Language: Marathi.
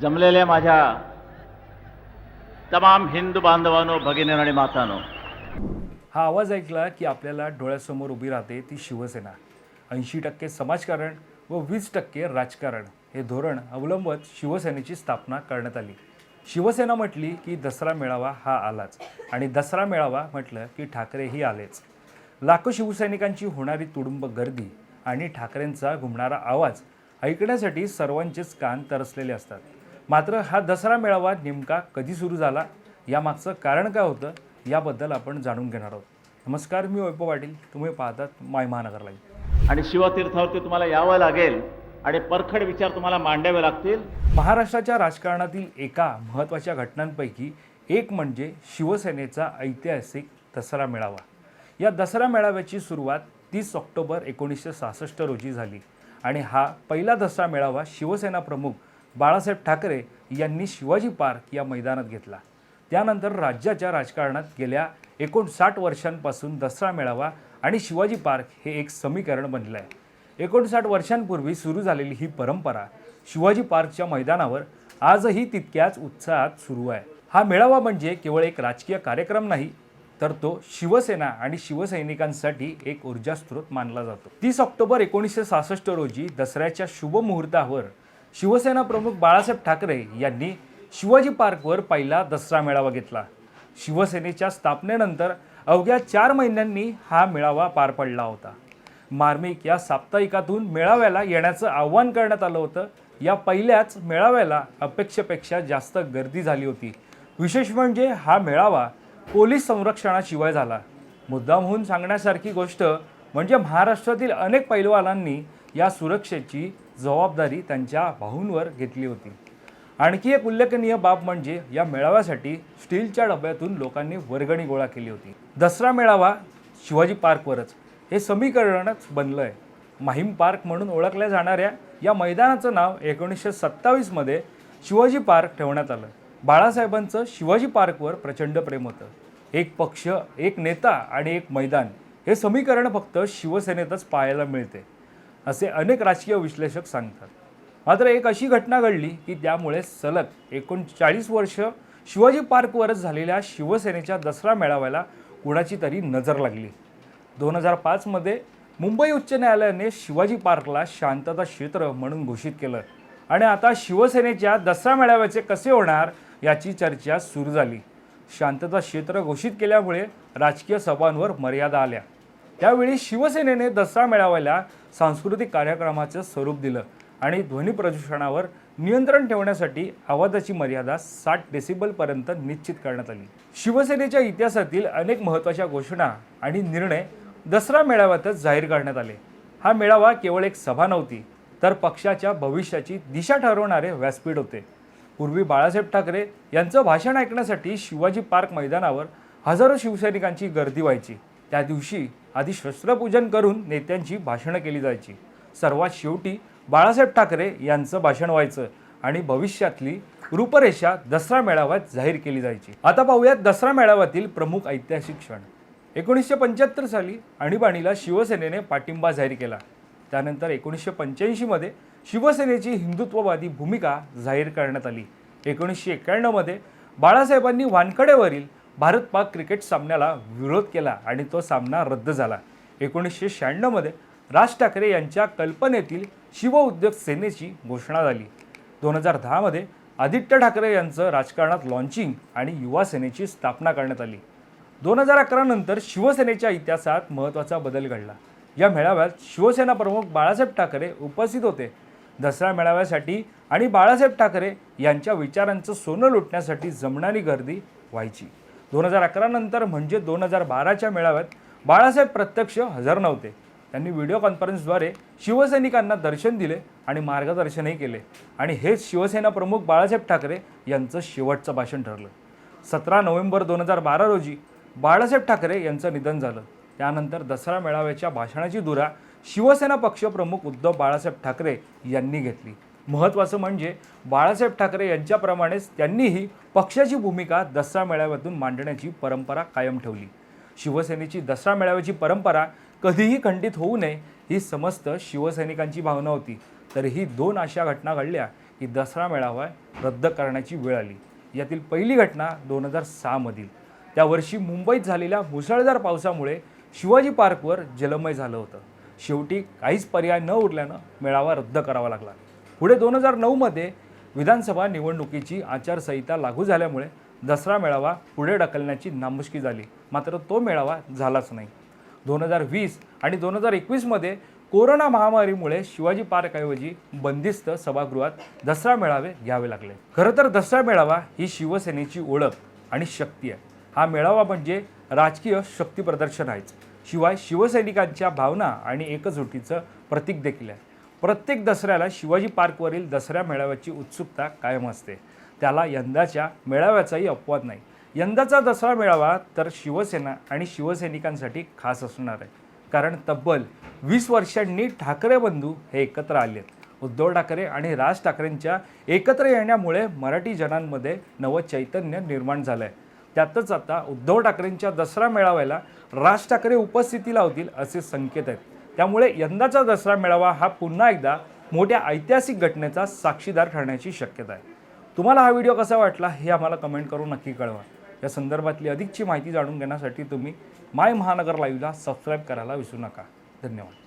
जमलेल्या माझ्या तमाम हिंदू बांधवांनो भगिनी आणि मातानो. हा आवाज ऐकला की आपल्याला डोळ्यासमोर उभी राहते ती शिवसेना. ऐंशी टक्के समाजकारण व वीस टक्के राजकारण हे धोरण अवलंबत शिवसेनेची स्थापना करण्यात आली. शिवसेना म्हटली की दसरा मेळावा हा आलाच आणि दसरा मेळावा म्हटलं की ठाकरेही आलेच. लाखो शिवसैनिकांची होणारी तुडुंब गर्दी आणि ठाकरेंचा घुमणारा आवाज ऐकण्यासाठी सर्वांचेच कान तरसलेले असतात. मात्र हा दसरा मेळावा नेमका कधी सुरू झाला? यामागचं कारण काय होतं? याबद्दल आपण जाणून घेणार आहोत. नमस्कार मी वैभव पाटील. तुम्ही पाहतात माय महानगर लाईव्ह. आणि शिवतीर्थावरती तुम्हाला यावं लागेल आणि परखड विचार तुम्हाला मांडावे लागतील. महाराष्ट्राच्या राजकारणातील एका महत्त्वाच्या घटनांपैकी एक म्हणजे शिवसेनेचा ऐतिहासिक दसरा मेळावा. या दसरा मेळाव्याची सुरुवात तीस ऑक्टोबर एकोणीसशे सहासष्ट रोजी झाली आणि हा पहिला दसरा मेळावा शिवसेना प्रमुख बाळासाहेब ठाकरे यांनी शिवाजी पार्क या मैदानात घेतला. त्यानंतर राज्याच्या राजकारणात गेल्या एकोणसाठ वर्षांपासून दसरा मेळावा आणि शिवाजी पार्क हे एक समीकरण बनलं आहे एकोणसाठ वर्षांपूर्वी सुरू झालेली ही परंपरा शिवाजी पार्कच्या मैदानावर आजही तितक्याच उत्साहात सुरू आहे. हा मेळावा म्हणजे केवळ एक राजकीय कार्यक्रम नाही तर तो शिवसेना आणि शिवसैनिकांसाठी एक ऊर्जा स्रोत मानला जातो. तीस ऑक्टोबर एकोणीसशे सहासष्ट रोजी दसऱ्याच्या शुभमुहूर्तावर शिवसेना प्रमुख बाळासाहेब ठाकरे यांनी शिवाजी पार्कवर पहिला दसरा मेळावा घेतला. शिवसेनेच्या स्थापनेनंतर अवघ्या चार महिन्यांनी हा मेळावा पार पडला होता. मार्मिक या साप्ताहिकातून मेळाव्याला येण्याचं आव्हान करण्यात आलं होतं. या पहिल्याच मेळाव्याला अपेक्षेपेक्षा जास्त गर्दी झाली होती. विशेष म्हणजे हा मेळावा पोलीस संरक्षणाशिवाय झाला. मुद्दामहून सांगण्यासारखी गोष्ट म्हणजे महाराष्ट्रातील अनेक पैलवानांनी या सुरक्षेची जबाबदारी त्यांच्या भाऊंवर घेतली होती. आणखी एक उल्लेखनीय बाब म्हणजे या मेळाव्यासाठी स्टीलच्या डब्यातून लोकांनी वर्गणी गोळा केली होती. दसरा मेळावा शिवाजी पार्कवरच. हे समीकरणच बनलं आहे माहीम पार्क म्हणून ओळखल्या जाणाऱ्या या मैदानाचं नाव एकोणीसशे सत्तावीसमध्ये शिवाजी पार्क ठेवण्यात आलं. बाळासाहेबांचं शिवाजी पार्कवर प्रचंड प्रेम होतं. एक पक्ष एक नेता आणि एक मैदान हे समीकरण फक्त शिवसेनेतच पाहायला मिळते. असे अनेक राजकीय विश्लेषक सांगतात. मात्र एक अशी घटना घडली की त्यामुळे सलग एकोणचाळीस वर्ष शिवाजी पार्कवरच झालेल्या शिवसेनेच्या दसरा मेळाव्याला कुणाची तरी नजर लागली. दोन हजार पाचमध्ये मुंबई उच्च न्यायालयाने शिवाजी पार्कला शांतता क्षेत्र म्हणून घोषित केलं आणि आता शिवसेनेच्या दसरा मेळाव्याचे कसे होणार याची चर्चा सुरू झाली. शांतता क्षेत्र घोषित केल्यामुळे राजकीय सभांवर मर्यादा आल्या. त्यावेळी शिवसेनेने दसरा मेळाव्याला सांस्कृतिक कार्यक्रमाचं स्वरूप दिलं आणि ध्वनी प्रदूषणावर नियंत्रण ठेवण्यासाठी आवाजाची मर्यादा साठ डेसिबलपर्यंत निश्चित करण्यात आली. शिवसेनेच्या इतिहासातील अनेक महत्त्वाच्या घोषणा आणि निर्णय दसरा मेळाव्यातच जाहीर करण्यात आले. हा मेळावा केवळ एक सभा नव्हती तर पक्षाच्या भविष्याची दिशा ठरवणारे व्यासपीठ होते. पूर्वी बाळासाहेब ठाकरे यांचं भाषण ऐकण्यासाठी शिवाजी पार्क मैदानावर हजारो शिवसैनिकांची गर्दी व्हायची. त्या दिवशी आधी शस्त्रपूजन करून नेत्यांची भाषणं केली जायची. सर्वात शेवटी बाळासाहेब ठाकरे यांचं भाषण व्हायचं आणि भविष्यातली रूपरेषा दसरा मेळाव्यात जाहीर केली जायची. आता पाहूयात दसरा मेळाव्यातील प्रमुख ऐतिहासिक क्षण. एकोणीसशे पंच्याहत्तर साली आणीबाणीला शिवसेनेने पाठिंबा जाहीर केला. त्यानंतर एकोणीसशे पंच्याऐंशीमध्ये शिवसेनेची हिंदुत्ववादी भूमिका जाहीर करण्यात आली. एकोणीसशे एक्क्याण्णवमध्ये बाळासाहेबांनी वानकडेवरील भारत पाक क्रिकेट सामन्याला विरोध केला आणि तो सामना रद्द झाला. एकोणीसशे शहाण्णवमध्ये राज ठाकरे यांच्या कल्पनेतील शिव उद्योग सेनेची घोषणा झाली. दोन हजार दहामध्ये आदित्य ठाकरे यांचं राजकारणात लॉन्चिंग आणि युवा सेनेची स्थापना करण्यात आली. दोन हजार अकरा नंतर शिवसेनेच्या इतिहासात महत्त्वाचा बदल घडला. या मेळाव्यात शिवसेना प्रमुख बाळासाहेब ठाकरे उपस्थित होते. दसरा मेळाव्यासाठी आणि बाळासाहेब ठाकरे यांच्या विचारांचं सोनं लुटण्यासाठी जमणारी गर्दी व्हायची. दोन हजार अकरानंतर म्हणजे दोन हजार बाराच्या मेळाव्यात बाळासाहेब प्रत्यक्ष हजर नव्हते. त्यांनी व्हिडिओ कॉन्फरन्सद्वारे शिवसैनिकांना दर्शन दिले आणि मार्गदर्शनही केले. आणि हेच शिवसेना प्रमुख बाळासाहेब ठाकरे यांचं शेवटचं भाषण ठरलं. सतरा नोव्हेंबर दोन हजार बारा रोजी बाळासाहेब ठाकरे यांचं निधन झालं. त्यानंतर दसरा मेळाव्याच्या भाषणाची धुरा शिवसेना पक्षप्रमुख उद्धव बाळासाहेब ठाकरे यांनी घेतली. महत्त्वाचं म्हणजे बाळासाहेब ठाकरे यांच्याप्रमाणेच त्यांनीही पक्षाची भूमिका दसरा मेळाव्यातून मांडण्याची परंपरा कायम ठेवली. शिवसेनेची दसरा मेळाव्याची परंपरा कधीही खंडित होऊ नये ही समस्त शिवसैनिकांची भावना होती. तरीही दोन अशा घटना घडल्या की दसरा मेळावा रद्द करण्याची वेळ आली. यातील पहिली घटना दोन हजार सहामधील त्या वर्षी मुंबईत झालेल्या मुसळधार पावसामुळे शिवाजी पार्कवर जलमय झालं होतं. शेवटी काहीच पर्याय न उरल्यानं मेळावा रद्द करावा लागला. पुढे दोन हजार नऊमध्ये विधानसभा निवडणुकीची आचारसंहिता लागू झाल्यामुळे दसरा मेळावा पुढे ढकलण्याची नामुष्की झाली. मात्र तो मेळावा झालाच नाही. दोन हजार वीस आणि दोन हजार एकवीसमध्ये कोरोना महामारीमुळे शिवाजी पार्कऐवजी बंदिस्त सभागृहात दसरा मेळावे घ्यावे लागले. खरं तर दसरा मेळावा ही शिवसेनेची ओळख आणि शक्ती आहे. हा मेळावा म्हणजे राजकीय शक्तीप्रदर्शन आहेच. शिवाय शिवसैनिकांच्या भावना आणि एकजुटीचं प्रतीक देखील आहे. प्रत्येक दसऱ्याला शिवाजी पार्कवरील दसऱ्या मेळाव्याची उत्सुकता कायम असते. त्याला यंदाच्या मेळाव्याचाही अपवाद नाही. यंदाचा दसरा मेळावा तर शिवसेना आणि शिवसैनिकांसाठी खास असणार आहे. कारण तब्बल वीस वर्षांनी ठाकरे बंधू हे एकत्र आले आहेत. उद्धव ठाकरे आणि राज ठाकरेंच्या एकत्र येण्यामुळे मराठी जनांमध्ये नवं चैतन्य निर्माण झालं आहे त्यातच आता उद्धव ठाकरेंच्या दसरा मेळाव्याला राज ठाकरे उपस्थिती लावतील असे संकेत आहेत. त्यामुळे यंदाचा दसरा मेळावा हा पुन्हा एकदा मोठ्या ऐतिहासिक घटनेचा साक्षीदार ठरण्याची शक्यता आहे. तुम्हाला हा व्हिडिओ कसा वाटला हे आम्हाला कमेंट करून नक्की कळवा. या संदर्भातली अधिकची माहिती जाणून घेण्यासाठी तुम्ही माय महानगर लाईव्हला सबस्क्राईब करायला विसरू नका. धन्यवाद.